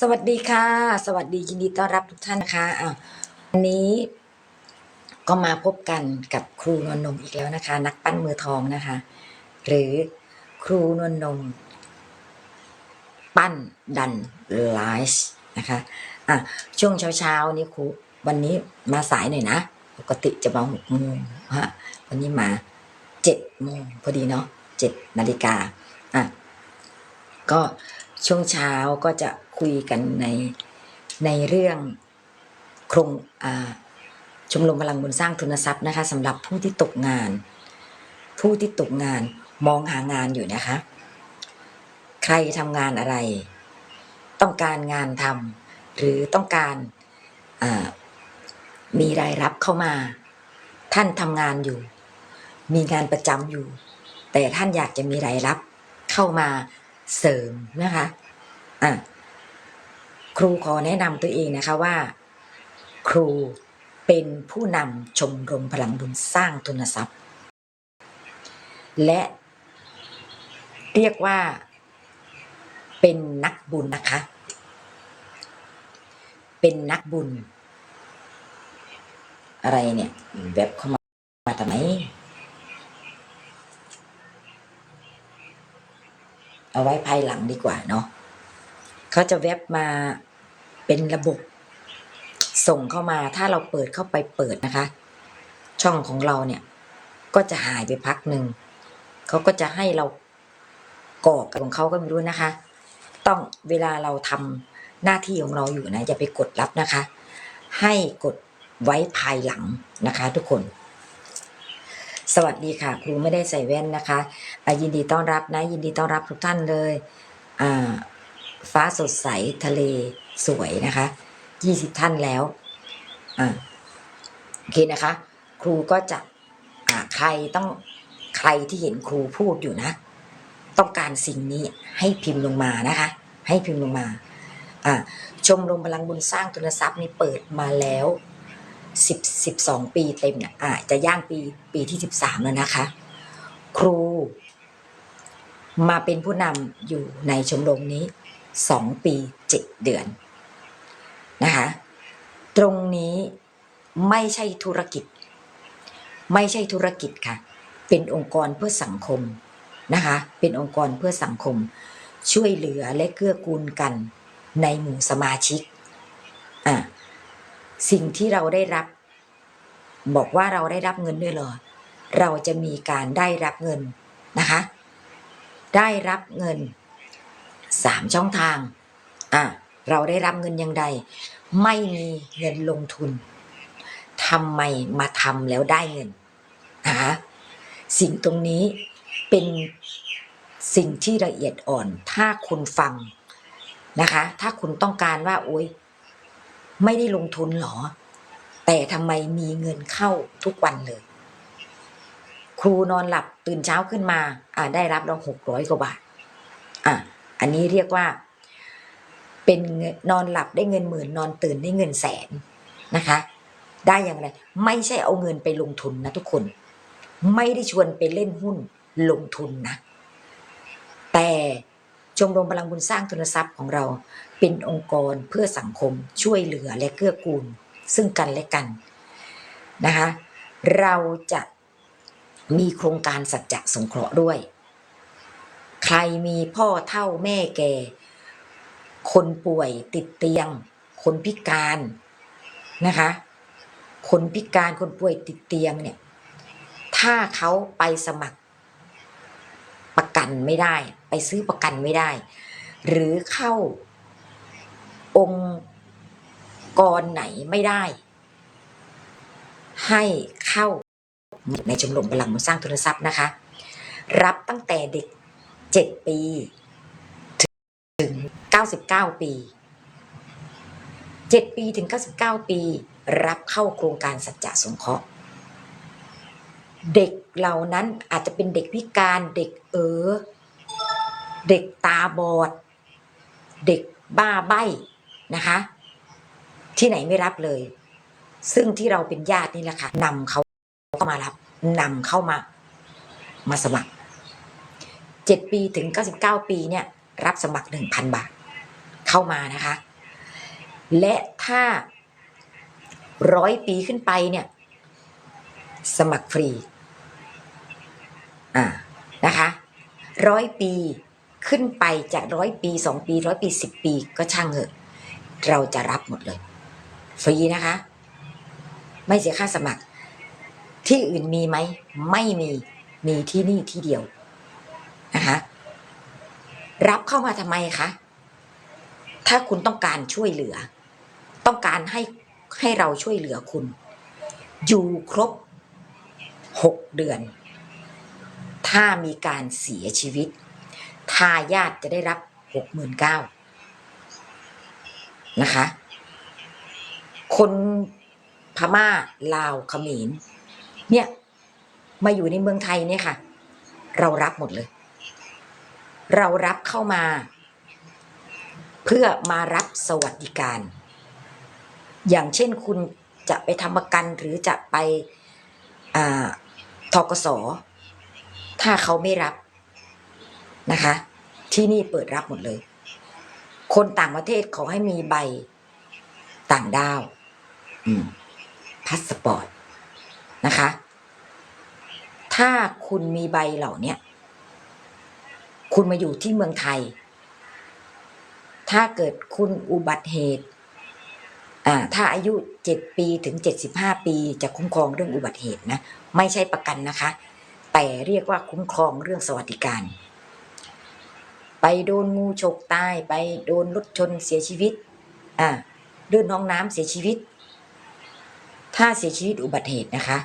สวัสดีค่ะ สวัสดียินดีต้อนรับทุกท่านนะคะอะวันนี้ก็มาพบกันกับครูนวลนมอีกแล้วนะคะ นักปั้นมือทองนะคะ หรือครูนวลนมปั้นดันไลฟ์นะคะอะช่วงเช้าๆนี้ครูวันนี้มาสายหน่อยนะ ปกติจะมาหกโมงฮะวันนี้มาเจ็ดโมงพอดีเนาะเจ็ดนาฬิกาอะก็ ช่วงเช้าก็จะคุยกันในในเรื่องโครงอ่าชมรมพลังบุญสร้างทุนทรัพย์นะคะสำหรับผู้ที่ตกงาน ผู้ที่ตกงานมองหางานอยู่นะคะ ใครทำงานอะไร ต้องการงานทำหรือต้องการอ่ามีรายรับเข้ามา ท่านทำงานอยู่ มีงานประจำอยู่ แต่ท่านอยากจะมีรายรับเข้ามา เสริมนะคะอะครูขอแนะนำตัวเองนะคะว่า ครูเป็นผู้นำชมรมพลังบุญสร้างทุนทรัพย์ และเรียกว่าเป็นนักบุญนะคะ เป็นนักบุญ อะไรเนี่ยแวบเข้ามามาทำไม เอาไว้ภายหลังดีกว่าเนาะเขาจะเว็บมาเป็นระบบส่งเข้ามาถ้าเราเปิดเข้าไปเปิดนะคะ ช่องของเราเนี่ย ก็จะหายไปพักหนึ่งเขาก็จะให้เรากรอกของเขาก็ไม่รู้นะคะ ต้องเวลาเราทำหน้าที่ของเราอยู่นะอย่าไปกดรับนะคะ ให้กดไว้ภายหลังนะคะ ทุกคน สวัสดีค่ะ ครูไม่ได้ใส่แว่นนะคะยินดีต้อนรับนะ ยินดีต้อนรับทุกท่านเลย ฟ้าสดใสทะเลสวยนะคะยี่สิบท่านแล้วโอเคนะคะ ครูก็จะใครต้องใครที่เห็นครูพูดอยู่นะ ต้องการสิ่งนี้ให้พิมพ์ลงมานะคะ ให้พิมพ์ลงมาอ่าชมรมพลังบุญสร้างทุนทรัพย์นี่เปิดมาแล้ว สิบสิบสองปีเต็มเนี่ยอ่าจะย่างปีปีที่สิบสามแล้วนะคะ ครู มาเป็นผู้นำอยู่ในชมรมนี้สองปีเจ็ดเดือนนะคะ ตรงนี้ไม่ใช่ธุรกิจ ไม่ใช่ธุรกิจค่ะ เป็นองค์กรเพื่อสังคมนะคะ เป็นองค์กรเพื่อสังคม ช่วยเหลือและเกื้อกูลกันในหมู่สมาชิกอะ สิ่งที่เราได้รับ บอกว่าเราได้รับเงินด้วยเหรอเราจะมีการได้รับเงินนะคะ ได้รับเงินสามช่องทางอะเราได้รับเงินยังไงไม่มีเงินลงทุนทำไมมาทำแล้วได้เงินนะคะสิ่งตรงนี้เป็นสิ่งที่ละเอียดอ่อน ถ้าคุณฟังนะคะ ถ้าคุณต้องการว่าโอ๊ย ไม่ได้ลงทุนหรอ แต่ทำไมมีเงินเข้าทุกวันเลย ครูนอนหลับตื่นเช้าขึ้นมา อ่าได้รับเราหกร้อยกว่าบาท อะ อันนี้เรียกว่า เป็นนนอนหลับได้เงินหมื่น นอนตื่นได้เงินแสนนะคะ ได้อย่างไร ไม่ใช่เอาเงินไปลงทุนนะทุกคน ไม่ได้ชวนไปเล่นหุ้นลงทุนนะ แต่ชมรมพลังบุญสร้างทุนทรัพย์ของเรา เป็นองค์กรเพื่อสังคมช่วยเหลือและเกื้อกูล ซึ่งกันและกันนะคะเราจะมีโครงการสัจจะสงเคราะห์ด้วย ใครมีพ่อเท่าแม่แก่ คนป่วยติดเตียง คนพิการนะคะ คนพิการคนป่วยติดเตียงเนี่ย ถ้าเขาไปสมัครประกันไม่ได้ ไปซื้อประกันไม่ได้ หรือเข้า องค์กรไหนไม่ได้ ให้เข้าในชมรมพลังสร้างทุนทรัพย์นะคะ รับตั้งแต่เด็กเจ็ดปี ถึง 99 ปี 7 ปีถึง 99 ปี รับเข้าโครงการสัจจะสงเคราะห์เด็กเหล่านั้นอาจจะเป็นเด็กพิการเด็กเออ เด็กตาบอด เด็กบ้าใบ้ นะคะ ที่ไหนไม่รับเลย ซึ่งที่เราเป็นญาตินี่แหละค่ะนำเขาเข้ามารับนำเข้ามา มาสมัคร7ปีถึง99ปีเนี่ย รับสมัคร1,000บาทเข้าเข้ามานะคะ และถ้าร้อยปีขึ้นไปเนี่ย สมัครฟรีอ่านะคะร้อยปีขึ้นไปจากร้อยปีสองปีร้อยปีสิบปีก็ช่างเถอะ เราจะรับหมดเลย ฟรีนะคะ ไม่เสียค่าสมัคร ที่อื่นมีไหม ไม่มีมีที่นี่ที่เดียวนะคะรับเข้ามาทำไมคะถ้าคุณต้องการช่วยเหลือ ต้องการให้ให้เราช่วยเหลือคุณ อยู่ครบหกเดือน ถ้ามีการเสียชีวิต ทายาทจะได้รับหกหมื่นเก้า นะคะ คนพม่าลาวเขมรเนี่ยมาอยู่ในเมืองไทยเนี่ยค่ะ เรารับหมดเลย เรารับเข้ามา เพื่อมารับสวัสดิการ อย่างเช่นคุณจะไปทำประกันหรือจะไปทกสถ้าเขาไม่รับนะคะ ที่นี่เปิดรับหมดเลย คนต่างประเทศขอให้มีใบต่างด้าวอืมพาสปอร์ตนะคะ ถ้าคุณมีใบเหล่าเนี้ยคุณมาอยู่ที่เมืองไทย ถ้าเกิดคุณอุบัติเหตุอ่าถ้าอายุเจ็ดปีถึงเจ็ดสิบห้าปี จะคุ้มครองเรื่องอุบัติเหตุนะ ไม่ใช่ประกันนะคะ แต่เรียกว่าคุ้มครองเรื่องสวัสดิการ ไปโดนงูฉกตายไปโดนรถชนเสียชีวิต อ่าเดินห้องน้ำเสียชีวิต ถ้าเสียชีวิตอุบัติเหตุนะคะ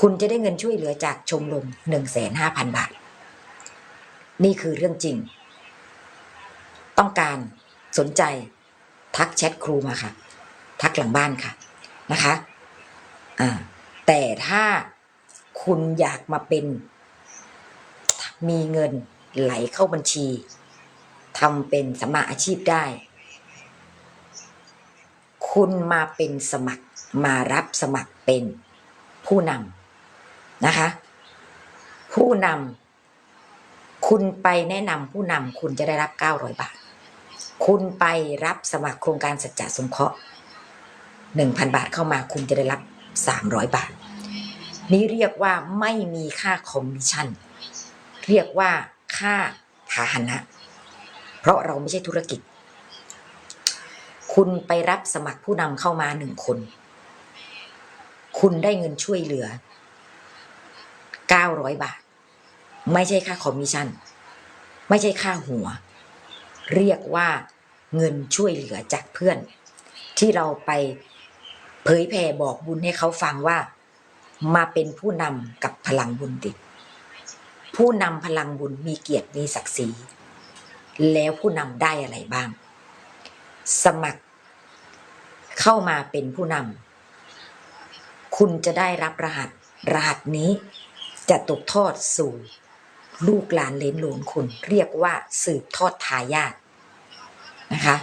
คุณจะได้เงินช่วยเหลือจากชมรมหนึ่งแสนห้าพันบาท นี่คือเรื่องจริง ต้องการสนใจทักแชทครูมาค่ะ ทักหลังบ้านค่ะนะคะอ่าแต่ถ้าคุณอยากมาเป็นมีเงิน ไหลเข้าบัญชีทำเป็นสมมาอาชีพได้ คุณมาเป็นสมัครมารับสมัครเป็นผู้นำนะคะ ผู้นำคุณไปแนะนำผู้นำคุณจะได้รับ 900 บาท คุณไปรับสมัครโครงการสัจจะสงเคราะห์ 1,000 บาทเข้ามาคุณจะได้รับ 300 บาท นี่เรียกว่าไม่มีค่าคอมมิชชั่น เรียกว่า ค่าพาหนะ เพราะเราไม่ใช่ธุรกิจ คุณไปรับสมัครผู้นำเข้ามาหนึ่งคน คุณได้เงินช่วยเหลือ 900 บาท ไม่ใช่ค่าคอมมิชชั่น ไม่ใช่ค่าหัว เรียกว่าเงินช่วยเหลือจากเพื่อน ที่เราไปเผยแผ่บอกบุญให้เขาฟังว่า มาเป็นผู้นำกับพลังบุญติด ผู้นำพลังบุญมีเกียรติมีศักดิ์ศรีแล้วผู้นำได้อะไรบ้าง สมัครเข้ามาเป็นผู้นำคุณจะได้รับรหัส รหัสนี้จะตกทอดสู่ลูกหลานเลนหลนคุณ เรียกว่าสืบทอดทายาทนะคะ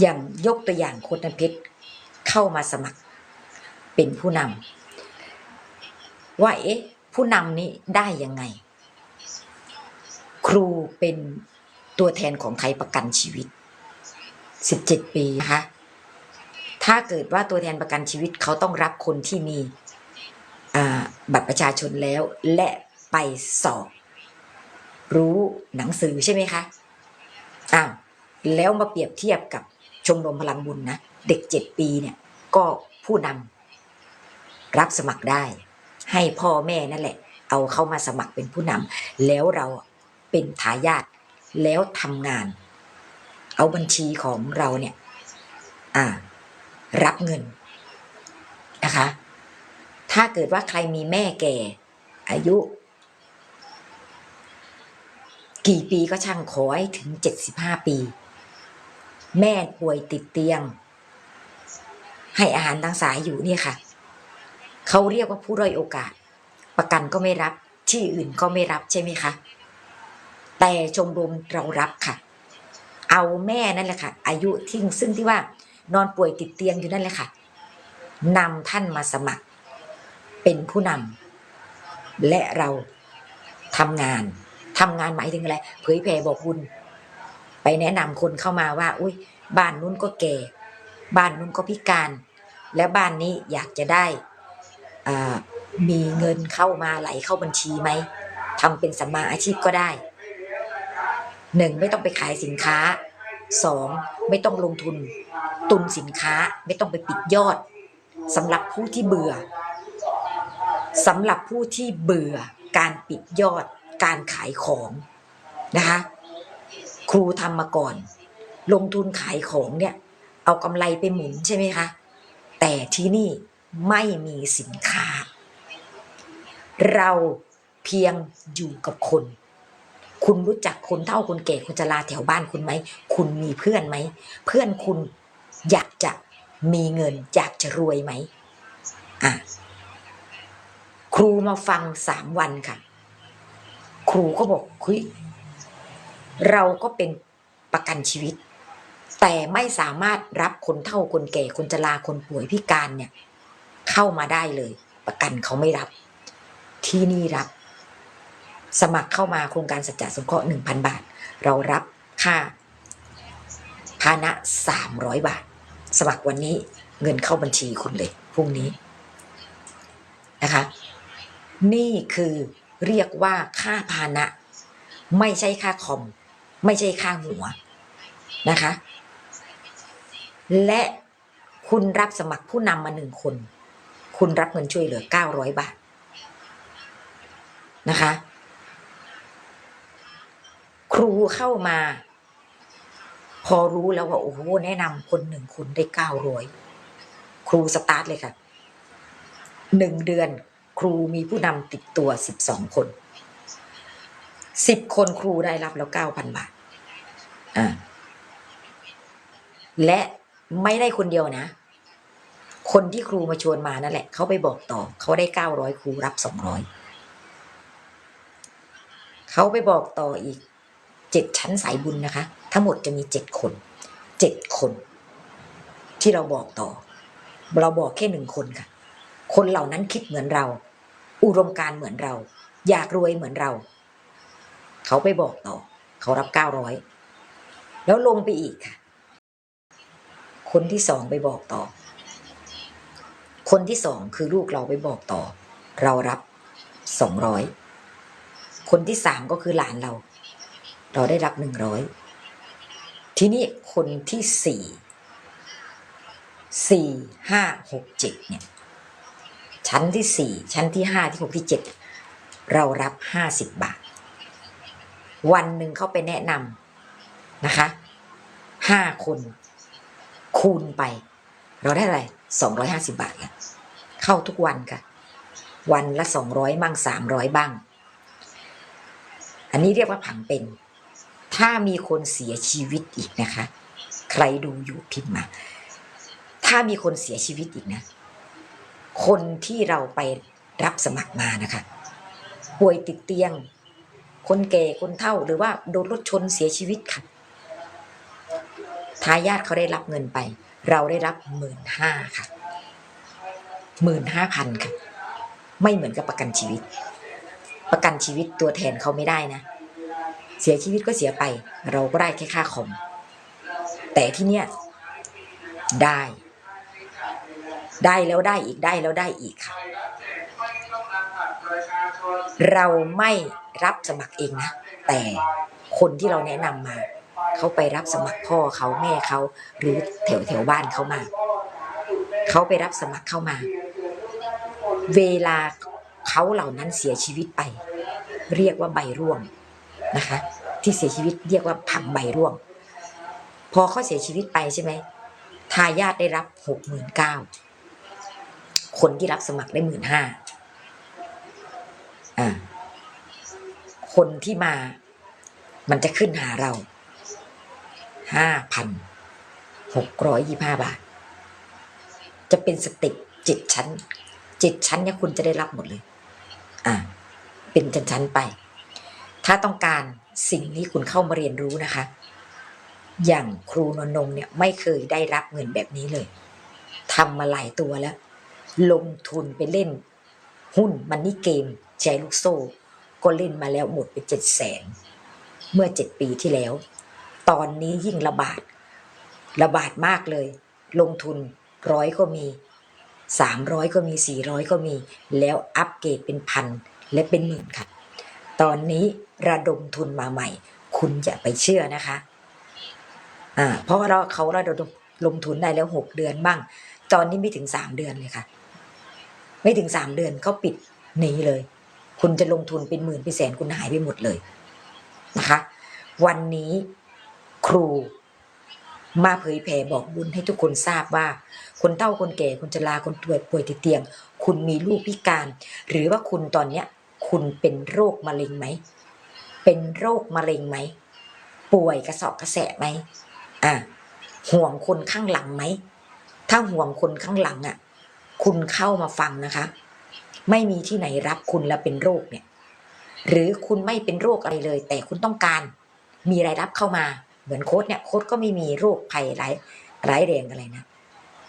อย่างยกตัวอย่างโคตรเพชรเข้ามาสมัครเป็นผู้นำว่าเอ๊ะผู้นำนี้ได้ยังไง ครูเป็นตัวแทนของไทยประกันชีวิต 17 ปีนะคะถ้าเกิดว่าตัวแทนประกันชีวิตเขาต้องรับคนที่มีบัตรประชาชนแล้ว และไปสอบ รู้หนังสือใช่ไหมคะอ้าวแล้วมาเปรียบเทียบกับชมรมพลังบุญนะเด็กเจ็ดปีเนี่ยก็ผู้นำรับสมัครได้ ให้พ่อแม่นั่นแหละ เอาเข้ามาสมัครเป็นผู้นำแล้วเรา เป็นทายาทแล้วทำงาน เอาบัญชีของเราเนี่ยรับเงินนะคะ ถ้าเกิดว่าใครมีแม่แก่ อายุ กี่ปีก็ช่างขอให้ถึงเจ็ดสิบห้าปี แม่ป่วยติดเตียง ให้อาหารทางสายอยู่เนี่ยค่ะ เขาเรียกว่าผู้ด้อยโอกาส ประกันก็ไม่รับ ที่อื่นก็ไม่รับใช่ไหมคะ แต่ชมรมเรารับค่ะ เอาแม่นั่นแหละค่ะ อายุที่ซึ่งที่ว่านอนป่วยติดเตียงอยู่นั่นแหละค่ะนำท่านมาสมัคร เป็นผู้นำและเราทำงานทำงานหมายถึงอะไรเผยแผ่บอกบุญ ไปแนะนำคนเข้ามาว่า อุ้ยบ้านนู้นก็แก่ บ้านนู้นก็พิการ และบ้านนี้อยากจะได้มีเงินเข้ามาไหลเข้าบัญชีไหมทำเป็นสัมมาอาชีพก็ได้ หนึ่งไม่ต้องไปขายสินค้าสองไม่ต้องลงทุน ตุนสินค้าไม่ต้องไปปิดยอดสำหรับผู้ที่เบื่อสำหรับผู้ที่เบื่อการปิดยอดการขายของนะคะครูทำมาก่อน ลงทุนขายของเนี่ย เอากำไรไปหมุนใช่ไหมคะ แต่ที่นี่ไม่มีสินค้า เราเพียงอยู่กับคน คุณรู้จักคนเฒ่าคนแก่คนชราแถวบ้านคุณไหม คุณมีเพื่อนไหม เพื่อนคุณอยากจะมีเงิน อยากจะรวยไหมอะครูมาฟังสามวันค่ะ ครูก็บอกคุยเราก็เป็นประกันชีวิต แต่ไม่สามารถรับคนเฒ่าคนแก่คนชราคนป่วยพิการเนี่ย เข้ามาได้เลย ประกันเขาไม่รับ ที่นี่รับ สมัครเข้ามาโครงการสัจจะสงเคราะห์หนึ่งพันบาท เรารับค่าพาหนะสามร้อยบาท สมัครวันนี้เงินเข้าบัญชีคุณเลยพรุ่งนี้นะคะ นี่คือเรียกว่าค่าพาหนะไม่ใช่ค่าคอม ไม่ใช่ค่าหัวนะคะ และคุณรับสมัครผู้นำมาหนึ่งคน คุณรับเงินช่วยเหลือ 900 บาทนะคะ รูเข้ามา พอรู้แล้วว่าโอ้โหแนะนำคนหนึ่งคนได้900ครูสตาร์ทเลยค่ะหนึ่งเดือนครูมีผู้นำติดตัว12คน10คนครูได้รับแล้ว9,000บาทอ่าและไม่ได้คนเดียวนะ คนที่ครูมาชวนมานั่นแหละ เขาไปบอกต่อ เขาได้เก้าร้อยครูรับสองร้อยเขาไปบอกต่ออีก เจ็ดชั้นสายบุญนะคะ ทั้งหมดจะมีเจ็ดคนเจ็ดคน ที่เราบอกต่อ เราบอกแค่หนึ่งคนค่ะ คนเหล่านั้นคิดเหมือนเรา อุดมการเหมือนเรา อยากรวยเหมือนเรา เขาไปบอกต่อ เขารับเก้าร้อยแล้วลงไปอีกค่ะ คนที่สองไปบอกต่อ คนที่สองคือลูกเราไปบอกต่อ เรารับสองร้อยคนที่สามก็คือหลานเรา เราได้รับหนึ่งร้อยทีนี้คนที่สี่สี่ห้าหกเจ็ดเนี่ย ชั้นที่สี่ชั้นที่ห้าที่หกที่เจ็ดเรารับห้าสิบบาท วันหนึ่งเขาไปแนะนำนะคะห้าคนคูณไป เราได้อะไรสองร้อยห้าสิบาทแล้วเข้าทุกวันค่ะ วันละสองร้อยบ้างสามร้อยบ้าง อันนี้เรียกว่าผังเป็น ถ้ามีคนเสียชีวิตอีกนะคะ ใครดูอยู่พิมพ์มา ถ้ามีคนเสียชีวิตอีกนะ คนที่เราไปรับสมัครมานะคะ ป่วยติดเตียง คนแก่คนเฒ่าหรือว่าโดนรถชนเสียชีวิตค่ะทายาทเขาได้รับเงินไป เราได้รับหมื่นห้าค่ะหมื่นห้าพันค่ะ ไม่เหมือนกับประกันชีวิต ประกันชีวิตตัวแทนเขาไม่ได้นะ เสียชีวิตก็เสียไป เราก็ได้แค่ค่าคอม แต่ที่เนี้ยได้ ได้แล้วได้อีกได้แล้วได้อีกค่ะ เราไม่รับสมัครเองนะ แต่คนที่เราแนะนำมา เขาไปรับสมัครพ่อเขาแม่เขาหรือแถวแถวบ้านเขามา เขาไปรับสมัครเข้ามา เวลาเขาเหล่านั้นเสียชีวิตไป เรียกว่าใบร่วง นะคะ ที่เสียชีวิตเรียกว่าผังใบร่วง พอเขาเสียชีวิตไปใช่ไหมทายาทได้รับหกหมื่นเก้าคนที่รับสมัครได้หมื่นห้าอ่าคนที่มา มันจะขึ้นหาเราห้าพันหกร้อยยี่ห้าบาท จะเป็นสต็ปจ็ดชั้นจ็ดชั้นเนี่ยคุณจะได้รับหมดเลย อ่า เป็นชั้นๆไป ถ้าต้องการสิ่งนี้คุณเข้ามาเรียนรู้นะคะ อย่างครูนนงเนี่ยไม่เคยได้รับเงินแบบนี้เลยทำมาหลายตัวแล้ว ลงทุนไปเล่น หุ้นมันนี่เกมแชร์ลูกโซ่ ก็เล่นมาแล้วหมดไปเจ็ดแสนเมื่อเจ็ดปีที่แล้วตตอนนี้ยิ่งระบาด ระบาดมากเลย ลงทุนร้อยก็มีสามร้อยก็มีสี่ร้อยก็มี แล้วอัปเกรดเป็นพันและเป็นหมื่นค่ะ ตอนนี้ระดมทุนมาใหม่ คุณอย่าไปเชื่อนะคะอ่าเพราะว่าเราเขาระดมลงทุนได้แล้วหกเดือนบ้าง ตอนนี้ไม่ถึงสามเดือนเลยค่ะ ไม่ถึงสามเดือนเขาปิดหนีเลย คุณจะลงทุนเป็นหมื่นเป็นแสนคุณหายไปหมดเลยนะคะ วันนี้ครูมาเผยแผ่บอกบุญให้ทุกคนทราบว่า คนเฒ่าคนแก่คนชราคนป่วยป่วยติดเตียง คุณมีลูกพิการ หรือว่าคุณตอนเนี้ย คุณเป็นโรคมะเร็งไหม เป็นโรคมะเร็งไหม ป่วยกระสอบกระแสะไหมอะห่วงคนข้างหลังไหม ถ้าห่วงคนข้างหลังอะ คุณเข้ามาฟังนะคะ ไม่มีที่ไหนรับคุณแล้วเป็นโรคเนี่ย หรือคุณไม่เป็นโรคอะไรเลย แต่คุณต้องการ มีรายรับเข้ามา เหมือนโค้ดเนี่ยโค้ดก็ไม่มีโรคภัยร้ายร้ายแรงอะไรนะ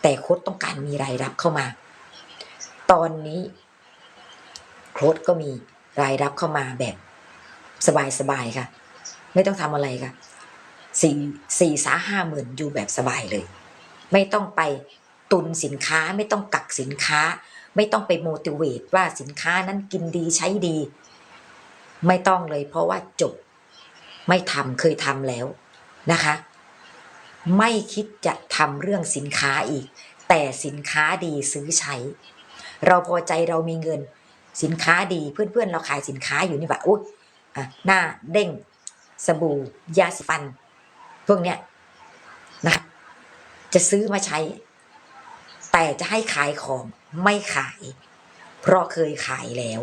แต่โค้ดต้องการมีรายรับเข้ามา ตอนนี้ โค้ดก็มีรายรับเข้ามาแบบสบายๆค่ะ ไม่ต้องทำอะไรค่ะสี่สี่สาห้าหมื่นอยู่แบบสบายเลย ไม่ต้องไปตุนสินค้าไม่ต้องกักสินค้า ไม่ต้องไปโมติเวตว่าสินค้านั้นกินดีใช้ดี ไม่ต้องเลย เพราะว่าจบ ไม่ทำเคยทำแล้วนะคะ ไม่คิดจะทำเรื่องสินค้าอีก แต่สินค้าดีซื้อใช้ เราพอใจเรามีเงิน สินค้าดีเพื่อนๆ เราขายสินค้าอยู่นี่ว่าอุ้ยหน้าเด้งสบู่ยาสีฟัน พวกเนี้ยนะจะซื้อมาใช้ แต่จะให้ขายของไม่ขาย เพราะเคยขายแล้ว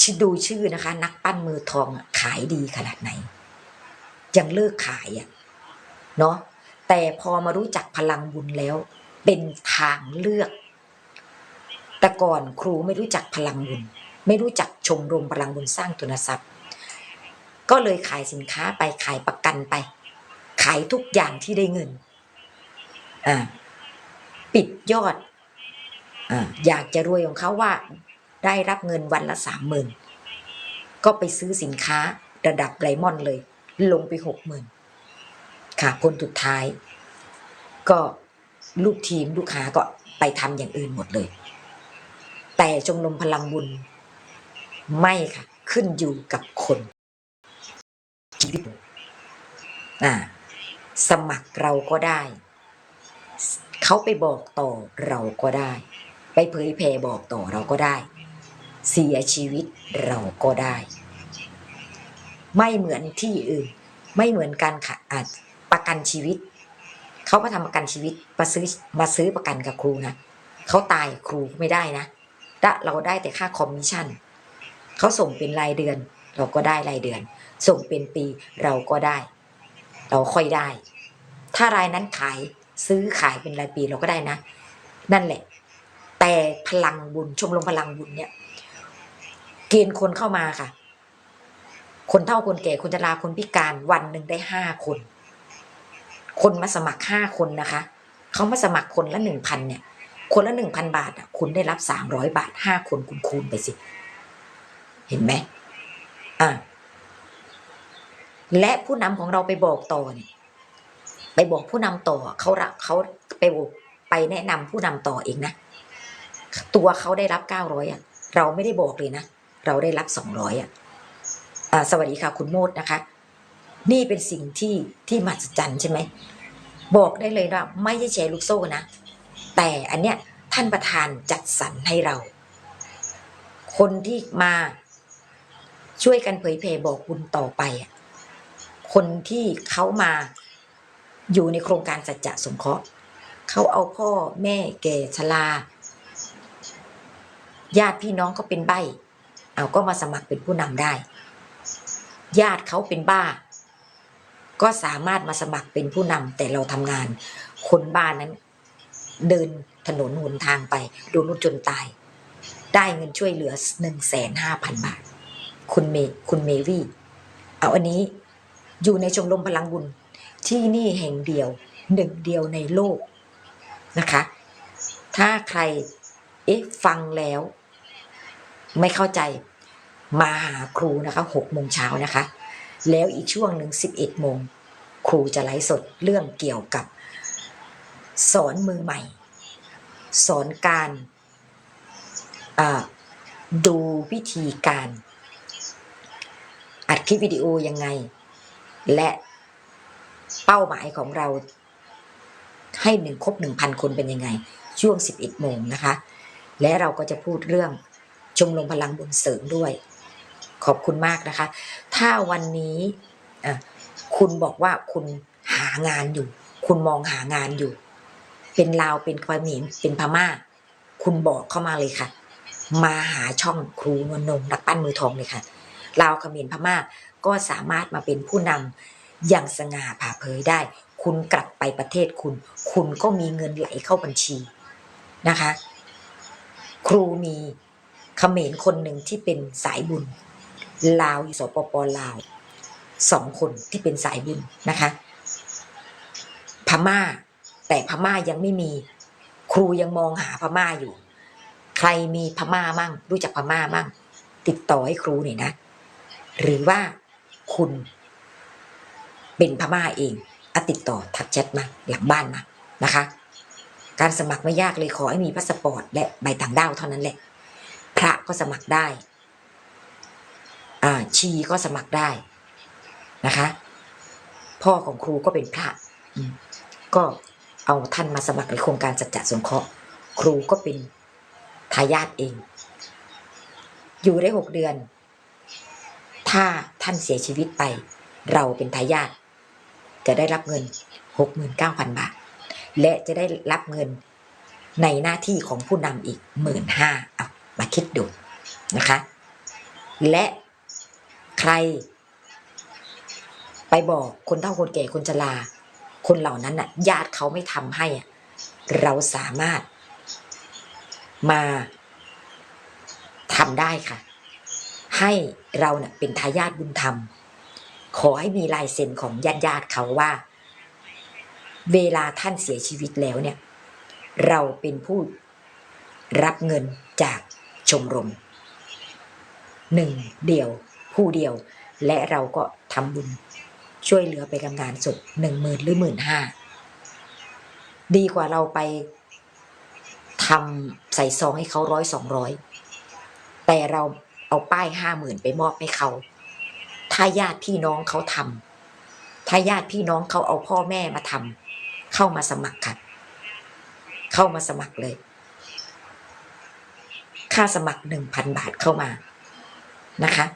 ชิดูชื่อนะคะ นักปั้นมือทองขายดีขนาดไหน ยังเลิกขายอะเนาะแต่พอมารู้จักพลังบุญแล้ว เป็นทางเลือก แต่ก่อนครูไม่รู้จักพลังบุญ ไม่รู้จักชมรมพลังบุญสร้างทุนทรัพย์ ก็เลยขายสินค้าไปขายประกันไป ขายทุกอย่างที่ได้เงินอ่าปิดยอดอ่าอยากจะรวยของเขาว่าได้รับเงินวันละสามหมื่นก็ไปซื้อสินค้าระดับไลมอนด์เลย ลงไปหกหมื่นค่ะคนสุดท้าย ก็ลูกทีมลูกค้าก็ไปทำอย่างอื่นหมดเลย แต่ชมรมพลังบุญ ไม่ค่ะ ขึ้นอยู่กับคนชีวิตอ่าสมัครเราก็ได้ เขาไปบอกต่อเราก็ได้ ไปเผยแผ่บอกต่อเราก็ได้ เสียชีวิตเราก็ได้ ไม่เหมือนที่อื่น ไม่เหมือนกันค่ะอาจประกันชีวิต เขามาทำประกันชีวิตมาซื้อมาซื้อประกันกับครูนะเขาตายครูไม่ได้นะ และเราได้แต่ค่าคอมมิชชั่นเขาส่งเป็นรายเดือน เราก็ได้รายเดือน ส่งเป็นปีเราก็ได้ เราค่อยได้ ถ้ารายนั้นขายซื้อขายเป็นรายปีเราก็ได้นะ นั่นแหละ แต่พลังบุญชมรมพลังบุญเนี่ย เกณฑ์คนเข้ามาค่ะ คนเฒ่าคนแก่คนชราคนพิการวันหนึ่งได้ห้าคน คนมาสมัครห้าคนนะคะเขามาสมัครคนละหนึ่งพันเนี่ย คนละหนึ่งพันบาทอะคุณได้รับสามร้อยบาทห้าคนคุณคูณไปสิ เห็นไหมอ่าและผู้นำของเราไปบอกต่อเนี่ยไปบอกผู้นำต่อเขารับเขาไปไปแนะนำผู้นำต่อเองนะตัวเขาได้รับเก้าร้อยอะ เราไม่ได้บอกเลยนะเราได้รับสองร้อยอะสวัสดีค่ะคุณโมดนะคะ นี่เป็นสิ่งที่ที่มหัศจรรย์ใช่ไหมบอกได้เลยว่าไม่ใช่แชร์ลูกโซ่นะ แต่อันเนี้ยท่านประธานจัดสรรให้เรา คนที่มาช่วยกันเผยแผ่บอกบุญต่อไปอะคนที่เขามาอยู่ในโครงการสัจจะสงเคราะห์เขาเอาพ่อแม่แก่ชราญาติพี่น้องก็เป็นใบเอาก็มาสมัครเป็นผู้นำได้ ญาติเขาเป็นบ้า ก็สามารถมาสมัครเป็นผู้นำแต่เราทำงาน คนบ้านนั้น เดินถนนหนทางไปโดนรถจนตาย ได้เงินช่วยเหลือหนึ่งแสนห้าพันบาท คุณเมคุณเมวี่ เอาอันนี้อยู่ในชมรมพลังบุญที่นี่แห่งเดียวหนึ่งเดียวในโลกนะคะ ถ้าใครเอ๊ะฟังแล้ว ไม่เข้าใจมาหาครูนะคะหกโมงเช้านะคะ แล้วอีกช่วงหนึ่ง11โมงครูจะไลฟ์สดเรื่องเกี่ยวกับ สอนมือใหม่ สอนการดูวิธีการอัดคลิปวิดีโอยังไง และเป้าหมายของเราให้หนึ่งครบหนึ่งพันคนเป็นยังไง ช่วง11โมงนะคะ และเราก็จะพูดเรื่องชมรมพลังบุญเสริมด้วย ขอบคุณมากนะคะ ถ้าวันนี้คุณบอกว่าคุณหางานอยู่ คุณมองหางานอยู่ เป็นลาวเป็นขมรเป็นพม่า คุณบอกเข้ามาเลยค่ะ มาหาช่องครูนวลนงนักปั้นมือทองเลยค่ะลาวขมรพม่าก็สามารถมาเป็นผู้นำอย่างสง่าผ่าเผยได้ คุณกลับไปประเทศคุณ คุณก็มีเงินไหลเข้าบัญชีนะคะ ครูมีเขมรคนหนึ่งที่เป็นสายบุญ ลาวอยู่สปปลาวสองคนที่เป็นสายบุญนะคะ พม่า แต่พม่ายังไม่มี ครูยังมองหาพม่าอยู่ ใครมีพม่ามั่ง รู้จักพม่ามั่ง ติดต่อให้ครูหน่อยนะ หรือว่าคุณเป็นพม่าเองอะติดต่อทักแชทมาหลังบ้านมานะคะ การสมัครไม่ยากเลยขอให้มีพาสปอร์ตและใบต่างด้าวเท่านั้นแหละ พระก็สมัครได้อ่าชีก็สมัครได้นะคะ พ่อของครูก็เป็นพระก็ เอาท่านมาสมัครในโครงการจัดจัดสงเคราะห์ครูก็เป็นทายาทเอง อยู่ได้หกเดือน ถ้าท่านเสียชีวิตไป เราเป็นทายาทจะได้รับเงินหกหมื่นเก้าพันบาท และจะได้รับเงินในหน้าที่ของผู้นำอีกหมื่นห้าเอามาคิดดูนะคะ และใคร ไปบอกคนเฒ่าคนแก่คนชรา คนเหล่านั้นน่ะญาติเขาไม่ทำให้เราสามารถมาทำได้ค่ะ ให้เราเน่ะเป็นทายาทบุญธรรม ขอให้มีลายเซ็นของญาติญาติเขาว่า เวลาท่านเสียชีวิตแล้วเนี่ย เราเป็นผู้รับเงินจากชมรมหนึ่งเดียวผู้เดียวและเราก็ทำบุญ ช่วยเหลือไปกับงานศพหนึ่งหมื่นหรือหมื่นห้าดีกว่าเราไปทำใส่ซองให้เขาร้อยสองร้อยแต่เราเอาป้ายห้าหมื่นไปมอบให้เขา ถ้าญาติพี่น้องเขาทำถ้าญาติพี่น้องเขาเอาพ่อแม่มาทำเข้ามาสมัครค่ะเข้ามาสมัครเลย ค่าสมัครหนึ่งพันบาทเข้ามานะคะ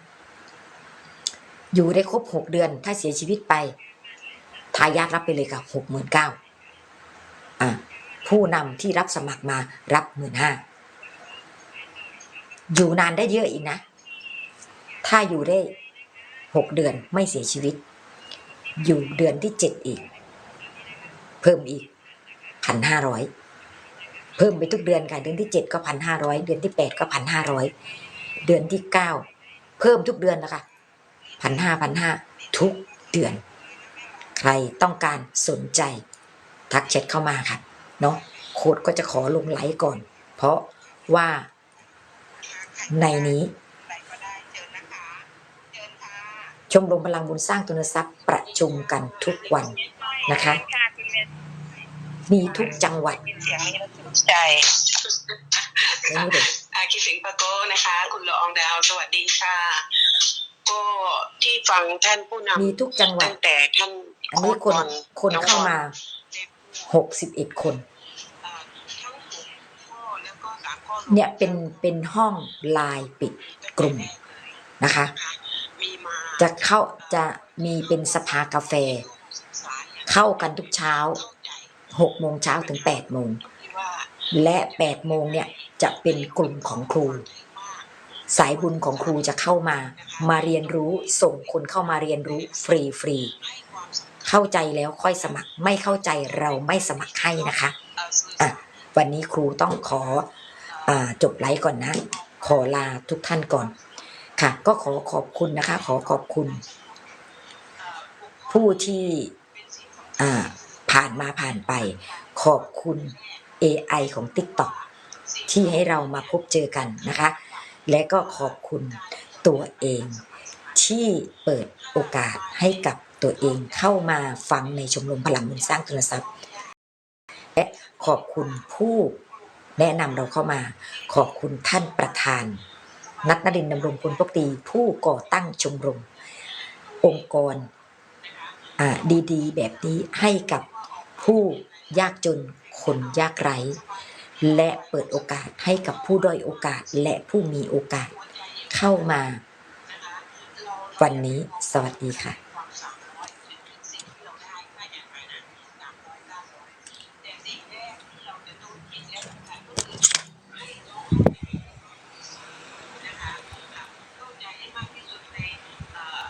อยู่ได้ครบหกเดือน ถ้าเสียชีวิตไป ทายาทรับไปเลยค่ะหกหมื่นเก้าอะผู้นำที่รับสมัครมารับหมื่นห้าอยู่นานได้เยอะอีกนะ ถ้าอยู่ได้หกเดือนไม่เสียชีวิต อยู่เดือนที่เจ็ดอีก เพิ่มอีกพันห้าร้อยเพิ่มไปทุกเดือนค่ะเดือนที่เจ็ดก็พันห้าร้อยเดือนที่แปดก็พันห้าร้อยเดือนที่เก้าเพิ่มทุกเดือนนะคะ พันห้าพันห้าทุกเดือน ใครต้องการสนใจ ทักแชทเข้ามาค่ะ เนาะโค้ดก็จะขอลงไลค์ก่อน เพราะว่าในนี้ชมรมพลังบุญสร้างทุนทรัพย์ประชุมกันทุกวันนะคะ มีทุกจังหวัดเสียงนี้แล้วถูกใจนี่เด็กอาคิดถึงปาโก้นะคะ คุณละอองดาว สวัสดีค่ะ ก็ที่ฟังท่านผู้นำมีทุกจังหวัด ตั้งแต่ท่านอันนี้คนโบอลคนองเข้ามาบอลได้พูดหกสิบเอ็ดคนเอ่อทั้งหกข้อแล้วก็สามข้อเนี่ยเป็นเป็นห้องลายปิดกลุ่มนะคะมีมาจะเข้าจะมีเป็นสภากาแฟ เข้ากันทุกเช้าเข้าใจหกโมงเช้าถึงแปดโมงที่ว่าและแปดโมงเนี่ยจะเป็นกลุ่มของครู สายบุญของครูจะเข้ามา มาเรียนรู้ส่งคนเข้ามาเรียนรู้ฟรีฟรีให้ความสำคัญๆเข้าใจแล้วค่อยสมัครไม่เข้าใจเราไม่สมัครให้นะคะอะวันนี้ครูต้องขออจบไลฟ์ก่อนนะ ขอลาทุกท่านก่อน ค่ะ ก็ขอขอบคุณนะคะ ขอขอบคุณ ผู้ที่ผ่านมาผ่านไป ขอบคุณ AI ของ TikTok ที่ให้เรามาพบเจอกันนะคะ และก็ขอบคุณตัวเอง ที่เปิดโอกาสให้กับตัวเองเข้ามาฟังในชมรมพลังบุญสร้างทุนทรัพย์ และขอบคุณผู้แนะนำเราเข้ามา ขอบคุณท่านประธาน นัทนรินทร์ดำรงพลพกตีผู้ก่อตั้งชมรม องค์กรดีๆ แบบนี้ให้กับผู้ยากจนคนยากไร้ และเปิดโอกาสให้กับผู้ด้อยโอกาสและผู้มีโอกาสเข้ามา วันนี้สวัสดีค่ะ